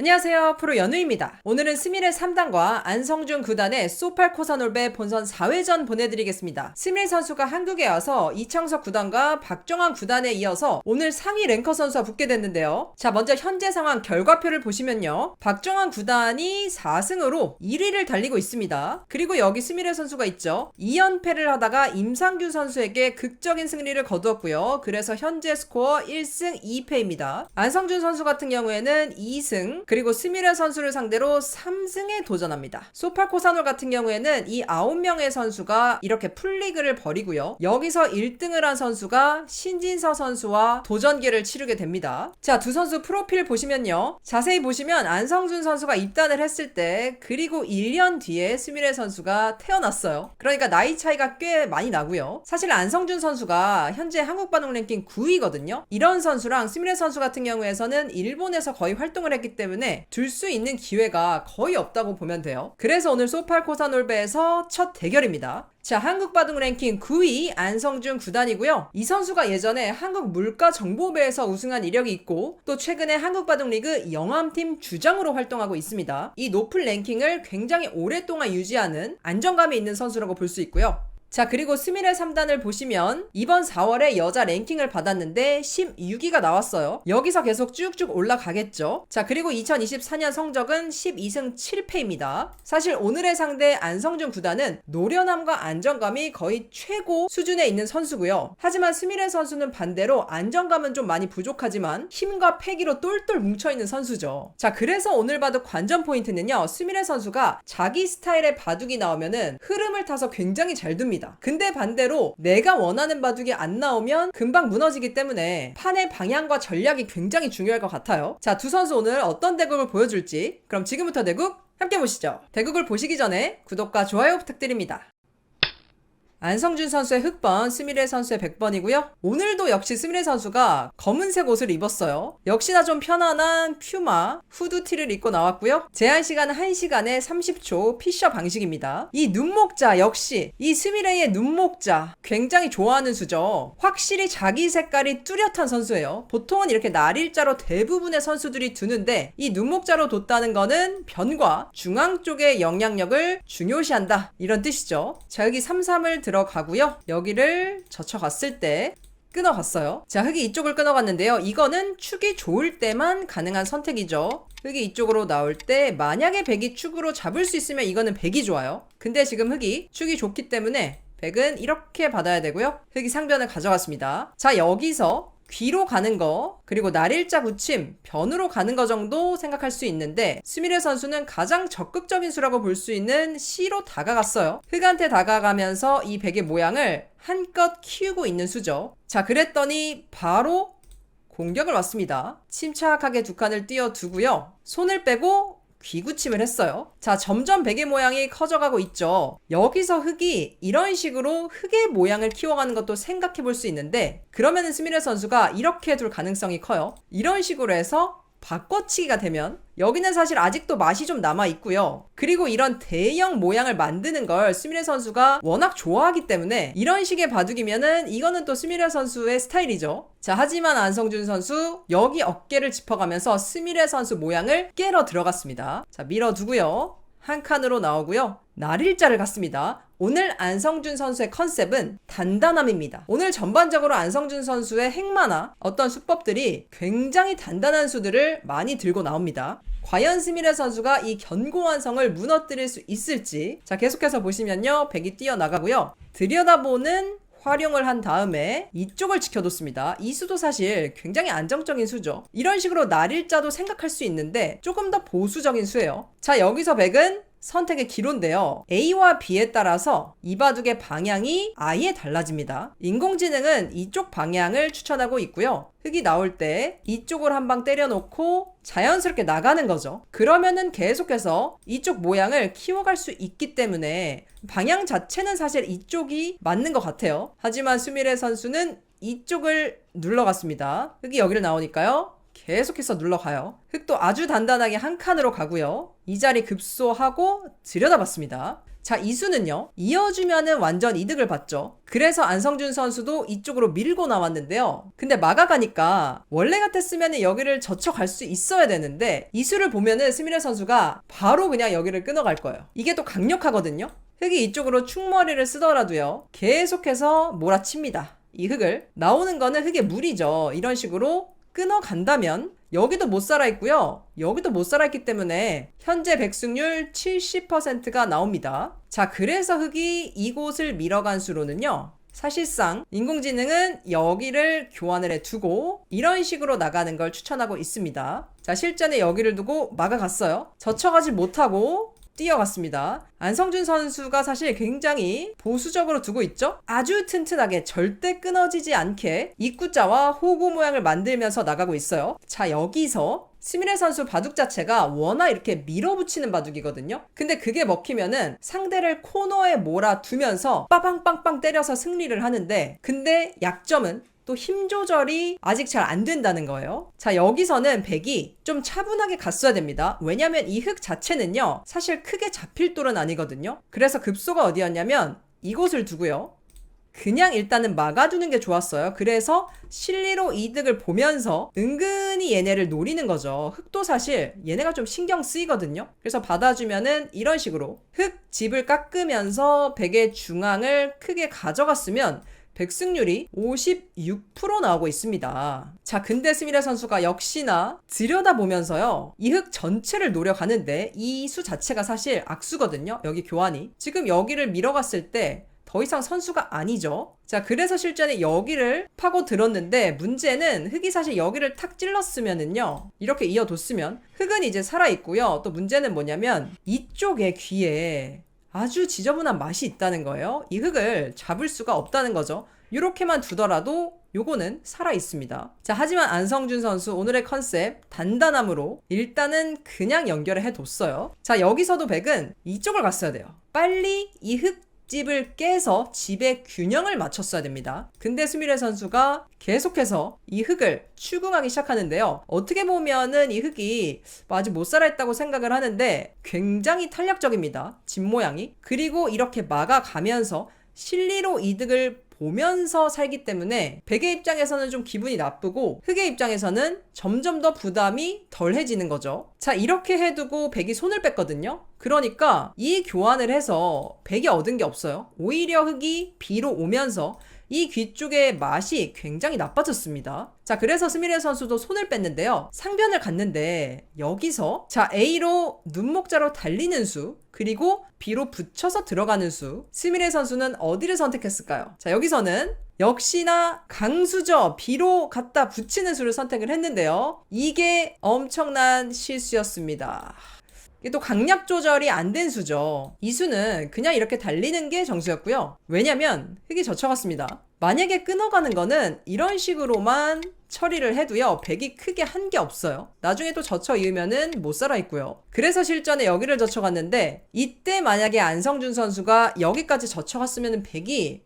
안녕하세요. 프로 연우입니다. 오늘은 스밀의 3단과 안성준 9단의 소팔 코사놀베 본선 4회전 보내드리겠습니다. 스밀 선수가 한국에 와서 이창석 9단과 박정환 9단에 이어서 오늘 상위 랭커 선수와 붙게 됐는데요. 자, 먼저 현재 상황 결과표를 보시면요. 박정환 9단이 4승으로 1위를 달리고 있습니다. 그리고 여기 스밀의 선수가 있죠. 2연패를 하다가 임상규 선수에게 극적인 승리를 거두었고요. 그래서 현재 스코어 1승 2패입니다. 안성준 선수 같은 경우에는 2승, 그리고 스미레 선수를 상대로 3승에 도전합니다. 소팔코사놀 같은 경우에는 이 9명의 선수가 이렇게 풀리그를 벌이고요. 여기서 1등을 한 선수가 신진서 선수와 도전기를 치르게 됩니다. 자, 두 선수 프로필 보시면요. 자세히 보시면 안성준 선수가 입단을 했을 때 그리고 1년 뒤에 스미레 선수가 태어났어요. 그러니까 나이 차이가 꽤 많이 나고요. 사실 안성준 선수가 현재 한국 반응 랭킹 9위거든요. 이런 선수랑 스미레 선수 같은 경우에서는 일본에서 거의 활동을 했기 때문에 둘 수 있는 기회가 거의 없다고 보면 돼요. 그래서 오늘 소팔 코사놀베에서 첫 대결입니다. 자, 한국 바둑 랭킹 9위 안성준 9단이고요. 이 선수가 예전에 한국 물가 정보배에서 우승한 이력이 있고 또 최근에 한국 바둑 리그 영암팀 주장으로 활동하고 있습니다. 이 높은 랭킹을 굉장히 오랫동안 유지하는 안정감이 있는 선수라고 볼 수 있고요. 자, 그리고 스미레 3단을 보시면 이번 4월에 여자 랭킹을 받았는데 16위가 나왔어요. 여기서 계속 쭉쭉 올라가겠죠. 자, 그리고 2024년 성적은 12승 7패입니다. 사실 오늘의 상대 안성준 구단은 노련함과 안정감이 거의 최고 수준에 있는 선수고요. 하지만 스미레 선수는 반대로 안정감은 좀 많이 부족하지만 힘과 패기로 똘똘 뭉쳐있는 선수죠. 자, 그래서 오늘 바둑 관전 포인트는요. 스미레 선수가 자기 스타일의 바둑이 나오면은 흐름을 타서 굉장히 잘 둡니다. 됩니다. 근데 반대로 내가 원하는 바둑이 안 나오면 금방 무너지기 때문에 판의 방향과 전략이 굉장히 중요할 것 같아요. 자, 두 선수 오늘 어떤 대국을 보여줄지 그럼 지금부터 대국 함께 보시죠. 대국을 보시기 전에 구독과 좋아요 부탁드립니다. 안성준 선수의 흑번, 스미레 선수의 100번이고요. 오늘도 역시 스미레 선수가 검은색 옷을 입었어요. 역시나 좀 편안한 퓨마 후드티를 입고 나왔고요. 제한 시간은 1시간에 30초 피셔 방식입니다. 이 눈목자 역시 이 스미레의 눈목자 굉장히 좋아하는 수죠. 확실히 자기 색깔이 뚜렷한 선수예요. 보통은 이렇게 날일자로 대부분의 선수들이 두는데 이 눈목자로 뒀다는 거는 변과 중앙 쪽의 영향력을 중요시한다. 이런 뜻이죠. 자 여기 33을 들어가고요. 여기를 젖혀갔을 때 끊어갔어요. 자, 흙이 이쪽을 끊어갔는데요. 이거는 축이 좋을 때만 가능한 선택이죠. 흙이 이쪽으로 나올 때 만약에 백이 축으로 잡을 수 있으면 이거는 백이 좋아요. 근데 지금 흙이 축이 좋기 때문에 백은 이렇게 받아야 되고요. 흙이 상변을 가져갔습니다. 자, 여기서 귀로 가는 거, 그리고 날일자 붙임, 변으로 가는 거 정도 생각할 수 있는데, 스미레 선수는 가장 적극적인 수라고 볼 수 있는 C로 다가갔어요. 흑한테 다가가면서 이 백의 모양을 한껏 키우고 있는 수죠. 자, 그랬더니 바로 공격을 왔습니다. 침착하게 두 칸을 띄워두고요. 손을 빼고 귀구침을 했어요. 자, 점점 베개 모양이 커져가고 있죠. 여기서 흙이 이런 식으로 흙의 모양을 키워가는 것도 생각해 볼 수 있는데, 그러면은 스미레 선수가 이렇게 둘 가능성이 커요. 이런 식으로 해서 바꿔치기가 되면 여기는 사실 아직도 맛이 좀 남아 있고요. 그리고 이런 대형 모양을 만드는 걸 스미레 선수가 워낙 좋아하기 때문에 이런 식의 바둑이면은 이거는 또 스미레 선수의 스타일이죠. 자, 하지만 안성준 선수 여기 어깨를 짚어가면서 스미레 선수 모양을 깨러 들어갔습니다. 자, 밀어두고요. 한 칸으로 나오고요. 날일자를 갔습니다. 오늘 안성준 선수의 컨셉은 단단함입니다. 오늘 전반적으로 안성준 선수의 핵만화 어떤 수법들이 굉장히 단단한 수들을 많이 들고 나옵니다. 과연 스미레 선수가 이 견고한 성을 무너뜨릴 수 있을지 자 계속해서 보시면요 백이 뛰어나가고요 들여다보는 활용을 한 다음에 이쪽을 지켜뒀습니다. 이 수도 사실 굉장히 안정적인 수죠. 이런 식으로 날일자도 생각할 수 있는데 조금 더 보수적인 수예요. 자 여기서 백은 선택의 기로인데요. A와 B에 따라서 이 바둑의 방향이 아예 달라집니다. 인공지능은 이쪽 방향을 추천하고 있고요. 흙이 나올 때 이쪽을 한 방 때려놓고 자연스럽게 나가는 거죠. 그러면은 계속해서 이쪽 모양을 키워갈 수 있기 때문에 방향 자체는 사실 이쪽이 맞는 것 같아요. 하지만 수미레 선수는 이쪽을 눌러갔습니다. 흙이 여기를 나오니까요. 계속해서 눌러가요. 흙도 아주 단단하게 한 칸으로 가고요. 이 자리 급소하고 들여다봤습니다. 자, 이수는요, 이어주면은 완전 이득을 봤죠. 그래서 안성준 선수도 이쪽으로 밀고 나왔는데요. 근데 막아가니까 원래 같았으면 여기를 젖혀갈 수 있어야 되는데 이수를 보면은 스미레 선수가 바로 그냥 여기를 끊어갈 거예요. 이게 또 강력하거든요. 흙이 이쪽으로 충머리를 쓰더라도요. 계속해서 몰아칩니다. 이 흙을. 나오는 거는 흙의 물이죠. 이런 식으로 끊어간다면 여기도 못 살아있고요. 여기도 못 살아있기 때문에 현재 백승률 70%가 나옵니다. 자, 그래서 흙이 이곳을 밀어간 수로는요. 사실상 인공지능은 여기를 교환을 해 두고 이런 식으로 나가는 걸 추천하고 있습니다. 자, 실전에 여기를 두고 막아갔어요. 젖혀가지 못하고 뛰어갔습니다. 안성준 선수가 사실 굉장히 보수적으로 두고 있죠? 아주 튼튼하게 절대 끊어지지 않게 입구자와 호구 모양을 만들면서 나가고 있어요. 자, 여기서 스미레 선수 바둑 자체가 워낙 이렇게 밀어붙이는 바둑이거든요. 근데 그게 먹히면은 상대를 코너에 몰아두면서 빠방빵빵 때려서 승리를 하는데 근데 약점은 또 힘 조절이 아직 잘 안 된다는 거예요. 자, 여기서는 백이 좀 차분하게 갔어야 됩니다. 왜냐면 이 흙 자체는요, 사실 크게 잡힐 돌은 아니거든요. 그래서 급소가 어디였냐면 이곳을 두고요. 그냥 일단은 막아두는 게 좋았어요. 그래서 실리로 이득을 보면서 은근히 얘네를 노리는 거죠. 흙도 사실 얘네가 좀 신경 쓰이거든요. 그래서 받아주면은 이런 식으로 흙 집을 깎으면서 백의 중앙을 크게 가져갔으면 백승률이 56% 나오고 있습니다. 자, 근데 스미레 선수가 역시나 들여다보면서요. 이 흙 전체를 노려가는데 이 수 자체가 사실 악수거든요. 여기 교환이. 지금 여기를 밀어갔을 때 더 이상 선수가 아니죠. 자, 그래서 실전에 여기를 파고 들었는데 문제는 흙이 사실 여기를 탁 찔렀으면은요. 이렇게 이어뒀으면 흙은 이제 살아있고요. 또 문제는 뭐냐면 이쪽에 귀에 아주 지저분한 맛이 있다는 거예요. 이 흙을 잡을 수가 없다는 거죠. 이렇게만 두더라도 요거는 살아 있습니다. 자, 하지만 안성준 선수 오늘의 컨셉 단단함으로 일단은 그냥 연결을 해뒀어요. 자, 여기서도 백은 이쪽을 갔어야 돼요. 빨리 이 흙 집을 깨서 집의 균형을 맞췄어야 됩니다. 근데 수미래 선수가 계속해서 이 흙을 추궁하기 시작하는데요. 어떻게 보면은 이 흙이 뭐 아직 못 살아있다고 생각을 하는데 굉장히 탄력적입니다. 집 모양이. 그리고 이렇게 막아가면서 실리로 이득을 보면서 살기 때문에 백의 입장에서는 좀 기분이 나쁘고 흑의 입장에서는 점점 더 부담이 덜해지는 거죠. 자, 이렇게 해두고 백이 손을 뺐거든요. 그러니까 이 교환을 해서 백이 얻은 게 없어요. 오히려 흑이 B로 오면서 이 귀 쪽의 맛이 굉장히 나빠졌습니다. 자, 그래서 스미레 선수도 손을 뺐는데요. 상변을 갔는데 여기서 자, A로 눈목자로 달리는 수 그리고 B로 붙여서 들어가는 수. 스미레 선수는 어디를 선택했을까요? 자, 여기서는 역시나 강수저 B로 갖다 붙이는 수를 선택을 했는데요. 이게 엄청난 실수였습니다. 이게 또 강약 조절이 안 된 수죠. 이 수는 그냥 이렇게 달리는 게 정수였고요. 왜냐면 흙이 젖혀갔습니다. 만약에 끊어가는 거는 이런 식으로만 처리를 해도요, 백이 크게 한 게 없어요. 나중에 또 젖혀 이으면은 못 살아 있고요. 그래서 실전에 여기를 젖혀갔는데, 이때 만약에 안성준 선수가 여기까지 젖혀갔으면 백이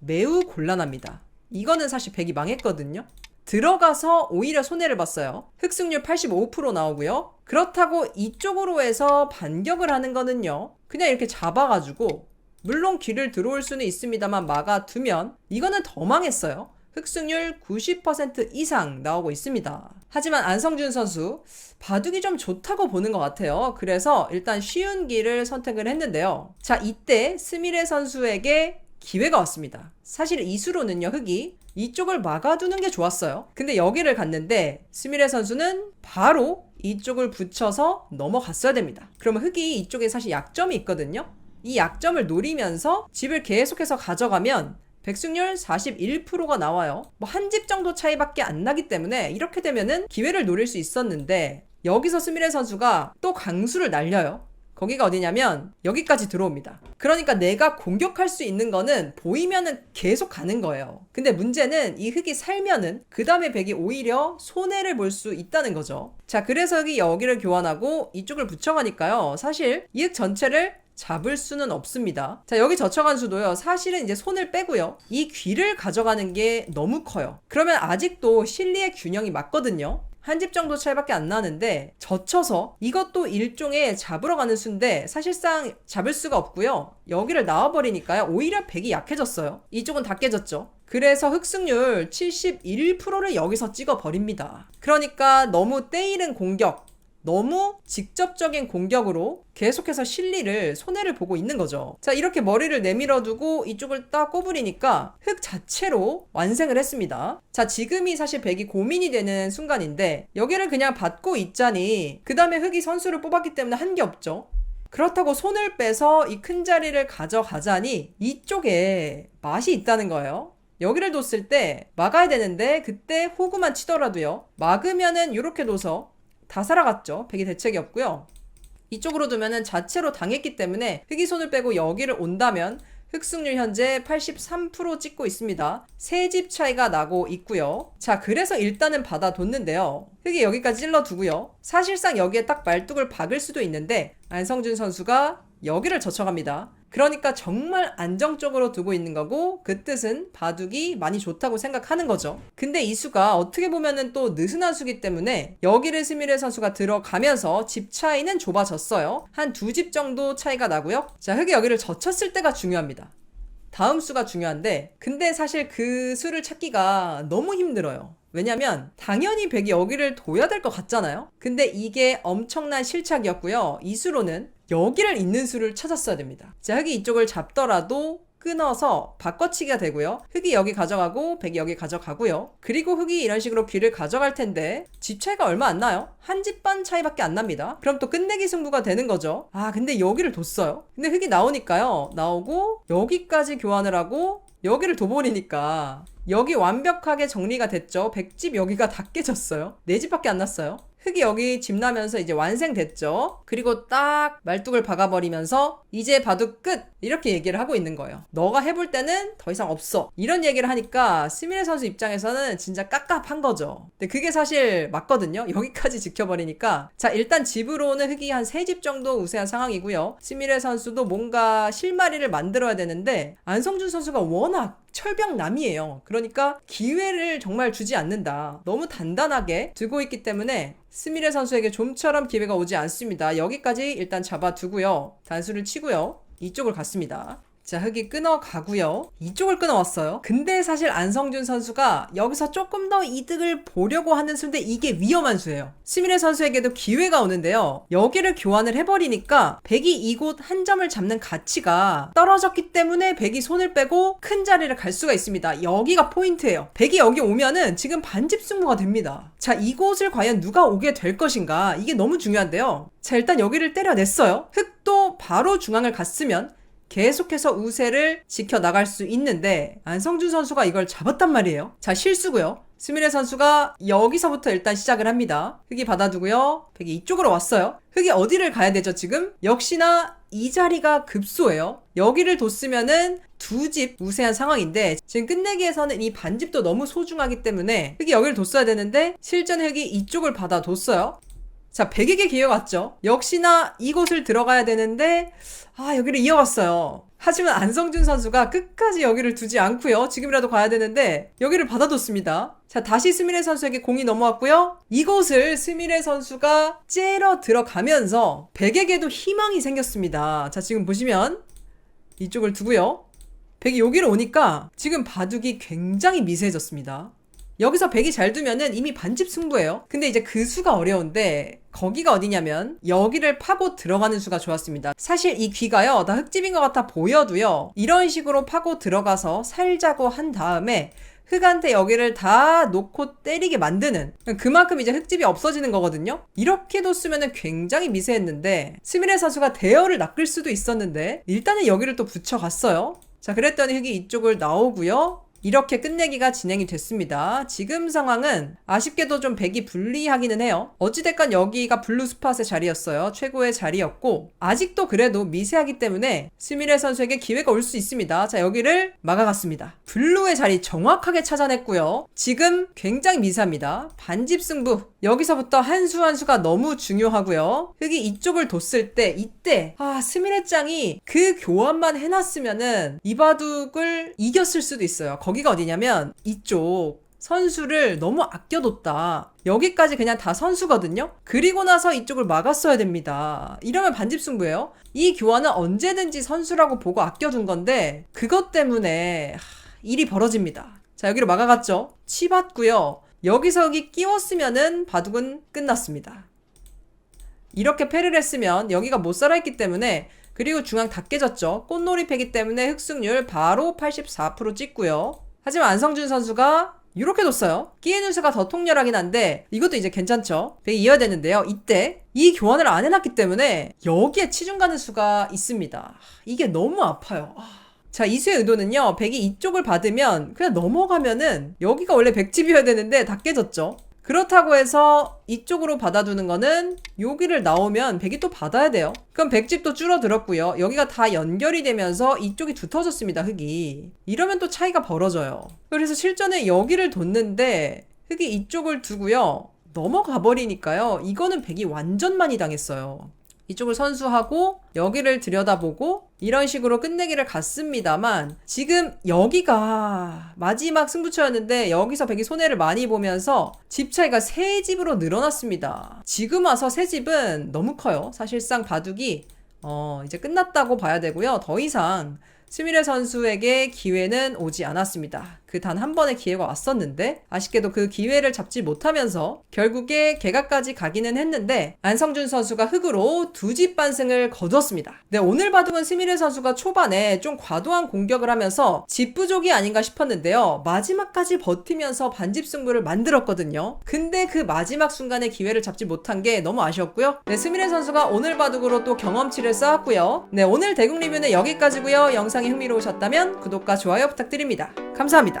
매우 곤란합니다. 이거는 사실 백이 망했거든요. 들어가서 오히려 손해를 봤어요. 흑승률 85% 나오고요. 그렇다고 이쪽으로 해서 반격을 하는 거는요. 그냥 이렇게 잡아가지고 물론 길을 들어올 수는 있습니다만 막아두면 이거는 더 망했어요. 흑승률 90% 이상 나오고 있습니다. 하지만 안성준 선수 바둑이 좀 좋다고 보는 것 같아요. 그래서 일단 쉬운 길을 선택을 했는데요. 자, 이때 스미레 선수에게 기회가 왔습니다. 사실 이수로는요, 흑이 이쪽을 막아두는 게 좋았어요. 근데 여기를 갔는데 스미레 선수는 바로 이쪽을 붙여서 넘어갔어야 됩니다. 그러면 흑이 이쪽에 사실 약점이 있거든요. 이 약점을 노리면서 집을 계속해서 가져가면 백승률 41%가 나와요. 뭐 한 집 정도 차이밖에 안 나기 때문에 이렇게 되면은 기회를 노릴 수 있었는데 여기서 스미레 선수가 또 강수를 날려요. 거기가 어디냐면 여기까지 들어옵니다. 그러니까 내가 공격할 수 있는 거는 보이면은 계속 가는 거예요. 근데 문제는 이 흙이 살면은 그 다음에 백이 오히려 손해를 볼 수 있다는 거죠. 자, 그래서 여기 여기를 교환하고 이쪽을 붙여가니까요. 사실 이 흙 전체를 잡을 수는 없습니다. 자, 여기 젖혀간 수도요. 사실은 이제 손을 빼고요. 이 귀를 가져가는 게 너무 커요. 그러면 아직도 실리의 균형이 맞거든요. 한 집 정도 차이밖에 안 나는데 젖혀서 이것도 일종의 잡으러 가는 수인데 사실상 잡을 수가 없고요. 여기를 나와버리니까요. 오히려 백이 약해졌어요. 이쪽은 다 깨졌죠. 그래서 흑승률 71%를 여기서 찍어버립니다. 그러니까 너무 때이른 공격, 너무 직접적인 공격으로 계속해서 실리를 손해를 보고 있는 거죠. 자, 이렇게 머리를 내밀어 두고 이쪽을 딱 꼬부리니까 흙 자체로 완생을 했습니다. 자, 지금이 사실 백이 고민이 되는 순간인데 여기를 그냥 받고 있자니 그 다음에 흙이 선수를 뽑았기 때문에 한 게 없죠. 그렇다고 손을 빼서 이 큰 자리를 가져가자니 이쪽에 맛이 있다는 거예요. 여기를 뒀을 때 막아야 되는데 그때 호구만 치더라도요. 막으면은 이렇게 둬서 다 살아갔죠. 백이 대책이 없고요. 이쪽으로 두면은 자체로 당했기 때문에 흑이 손을 빼고 여기를 온다면 흑승률 현재 83% 찍고 있습니다. 세 집 차이가 나고 있고요. 자, 그래서 일단은 받아뒀는데요. 흑이 여기까지 찔러두고요. 사실상 여기에 딱 말뚝을 박을 수도 있는데 안성준 선수가 여기를 젖혀갑니다. 그러니까 정말 안정적으로 두고 있는 거고 그 뜻은 바둑이 많이 좋다고 생각하는 거죠. 근데 이 수가 어떻게 보면은 또 느슨한 수기 때문에 여기를 스미레 선수가 들어가면서 집 차이는 좁아졌어요. 한 두 집 정도 차이가 나고요. 자, 흑이 여기를 젖혔을 때가 중요합니다. 다음 수가 중요한데 근데 사실 그 수를 찾기가 너무 힘들어요. 왜냐면 당연히 백이 여기를 둬야 될 것 같잖아요. 근데 이게 엄청난 실착이었고요. 이 수로는 여기를 있는 수를 찾았어야 됩니다. 자, 흑이 이쪽을 잡더라도 끊어서 바꿔치기가 되고요. 흑이 여기 가져가고 백이 여기 가져가고요. 그리고 흑이 이런 식으로 귀를 가져갈 텐데 집 차이가 얼마 안 나요. 한 집 반 차이밖에 안 납니다. 그럼 또 끝내기 승부가 되는 거죠. 아 근데 여기를 뒀어요. 근데 흑이 나오니까요. 나오고 여기까지 교환을 하고 여기를 둬버리니까 여기 완벽하게 정리가 됐죠. 백집 여기가 다 깨졌어요. 네 집밖에 안 났어요. 흙이 여기 집 나면서 이제 완생됐죠. 그리고 딱 말뚝을 박아버리면서 이제 바둑 끝 이렇게 얘기를 하고 있는 거예요. 너가 해볼 때는 더 이상 없어. 이런 얘기를 하니까 스미레 선수 입장에서는 진짜 깝깝한 거죠. 근데 그게 사실 맞거든요. 여기까지 지켜버리니까 자 일단 집으로는 흙이 한 세 집 정도 우세한 상황이고요. 스미레 선수도 뭔가 실마리를 만들어야 되는데 안성준 선수가 워낙 철벽남이에요. 그러니까 기회를 정말 주지 않는다. 너무 단단하게 두고 있기 때문에 스미레 선수에게 좀처럼 기회가 오지 않습니다. 여기까지 일단 잡아두고요. 단수를 치고요. 이쪽을 갔습니다. 자, 흑이 끊어가고요. 이쪽을 끊어왔어요. 근데 사실 안성준 선수가 여기서 조금 더 이득을 보려고 하는 수인데 이게 위험한 수예요. 스미레 선수에게도 기회가 오는데요. 여기를 교환을 해버리니까 백이 이곳 한 점을 잡는 가치가 떨어졌기 때문에 백이 손을 빼고 큰 자리를 갈 수가 있습니다. 여기가 포인트예요. 백이 여기 오면은 지금 반집 승부가 됩니다. 자, 이곳을 과연 누가 오게 될 것인가? 이게 너무 중요한데요. 자, 일단 여기를 때려냈어요. 흑도 바로 중앙을 갔으면 계속해서 우세를 지켜나갈 수 있는데 안성준 선수가 이걸 잡았단 말이에요. 자 실수고요. 스미레 선수가 여기서부터 일단 시작을 합니다. 흑이 받아두고요. 백이 이쪽으로 왔어요. 흑이 어디를 가야 되죠 지금? 역시나 이 자리가 급소예요. 여기를 뒀으면은 두 집 우세한 상황인데 지금 끝내기에서는 이 반집도 너무 소중하기 때문에 흑이 여기를 뒀어야 되는데 실전 흑이 이쪽을 받아 뒀어요. 자, 100에게 기회가 왔죠. 역시나 이곳을 들어가야 되는데, 아, 여기를 이어갔어요. 하지만 안성준 선수가 끝까지 여기를 두지 않고요. 지금이라도 가야 되는데, 여기를 받아뒀습니다. 자, 다시 스미레 선수에게 공이 넘어왔고요. 이곳을 스미레 선수가 째러 들어가면서, 100에게도 희망이 생겼습니다. 자, 지금 보시면, 이쪽을 두고요. 100이 여기로 오니까, 지금 바둑이 굉장히 미세해졌습니다. 여기서 100이 잘 두면은 이미 반집 승부예요. 근데 이제 그 수가 어려운데 거기가 어디냐면 여기를 파고 들어가는 수가 좋았습니다. 사실 이 귀가요. 다 흙집인 것 같아 보여도요. 이런 식으로 파고 들어가서 살자고 한 다음에 흙한테 여기를 다 놓고 때리게 만드는 그만큼 이제 흙집이 없어지는 거거든요. 이렇게 뒀으면 굉장히 미세했는데 스미레 선수가 대여를 낚을 수도 있었는데 일단은 여기를 또 붙여갔어요. 자 그랬더니 흙이 이쪽을 나오고요. 이렇게 끝내기가 진행이 됐습니다. 지금 상황은 아쉽게도 좀 백이 불리하기는 해요. 어찌됐건 여기가 블루 스팟의 자리였어요. 최고의 자리였고 아직도 그래도 미세하기 때문에 스미레 선수에게 기회가 올 수 있습니다. 자 여기를 막아갔습니다. 블루의 자리 정확하게 찾아냈고요. 지금 굉장히 미세합니다. 반집 승부 여기서부터 한 수 한 수가 너무 중요하고요. 흑이 이쪽을 뒀을 때 이때 아 스미레 짱이 그 교환만 해놨으면은 이 바둑을 이겼을 수도 있어요. 거기가 어디냐면 이쪽 선수를 너무 아껴뒀다. 여기까지 그냥 다 선수거든요. 그리고 나서 이쪽을 막았어야 됩니다. 이러면 반집승부예요. 이 교환은 언제든지 선수라고 보고 아껴둔 건데 그것 때문에 하, 일이 벌어집니다. 자 여기로 막아갔죠. 치봤고요. 여기서 여기 끼웠으면은 바둑은 끝났습니다. 이렇게 패를 했으면 여기가 못 살아있기 때문에 그리고 중앙 다 깨졌죠. 꽃놀이 패기 때문에 흑승률 바로 84% 찍고요. 하지만 안성준 선수가 이렇게 뒀어요. 끼의 수가 더 통렬하긴 한데 이것도 이제 괜찮죠. 100 이어야 되는데요. 이때 이 교환을 안 해놨기 때문에 여기에 치중 가는 수가 있습니다. 이게 너무 아파요. 아. 자, 이수의 의도는요, 100이 이쪽을 받으면 그냥 넘어가면은 여기가 원래 100집이어야 되는데 다 깨졌죠. 그렇다고 해서 이쪽으로 받아두는 거는 여기를 나오면 100이 또 받아야 돼요. 그럼 100집도 줄어들었고요. 여기가 다 연결이 되면서 이쪽이 두터졌습니다, 흙이. 이러면 또 차이가 벌어져요. 그래서 실전에 여기를 뒀는데 흙이 이쪽을 두고요. 넘어가 버리니까요. 이거는 100이 완전 많이 당했어요. 이쪽을 선수하고 여기를 들여다보고 이런 식으로 끝내기를 갔습니다만 지금 여기가 마지막 승부처였는데 여기서 백이 손해를 많이 보면서 집 차이가 세 집으로 늘어났습니다. 지금 와서 세 집은 너무 커요. 사실상 바둑이 어 이제 끝났다고 봐야 되고요. 더 이상 스미레 선수에게 기회는 오지 않았습니다. 그 단 한 번의 기회가 왔었는데 아쉽게도 그 기회를 잡지 못하면서 결국에 개각까지 가기는 했는데 안성준 선수가 흑으로 두 집 반승을 거두었습니다. 네, 오늘 바둑은 스미레 선수가 초반에 좀 과도한 공격을 하면서 집 부족이 아닌가 싶었는데요. 마지막까지 버티면서 반집 승부를 만들었거든요. 근데 그 마지막 순간에 기회를 잡지 못한 게 너무 아쉬웠고요. 네, 스미레 선수가 오늘 바둑으로 또 경험치를 쌓았고요. 네, 오늘 대국 리뷰는 여기까지고요. 영상이 흥미로우셨다면 구독과 좋아요 부탁드립니다. 감사합니다.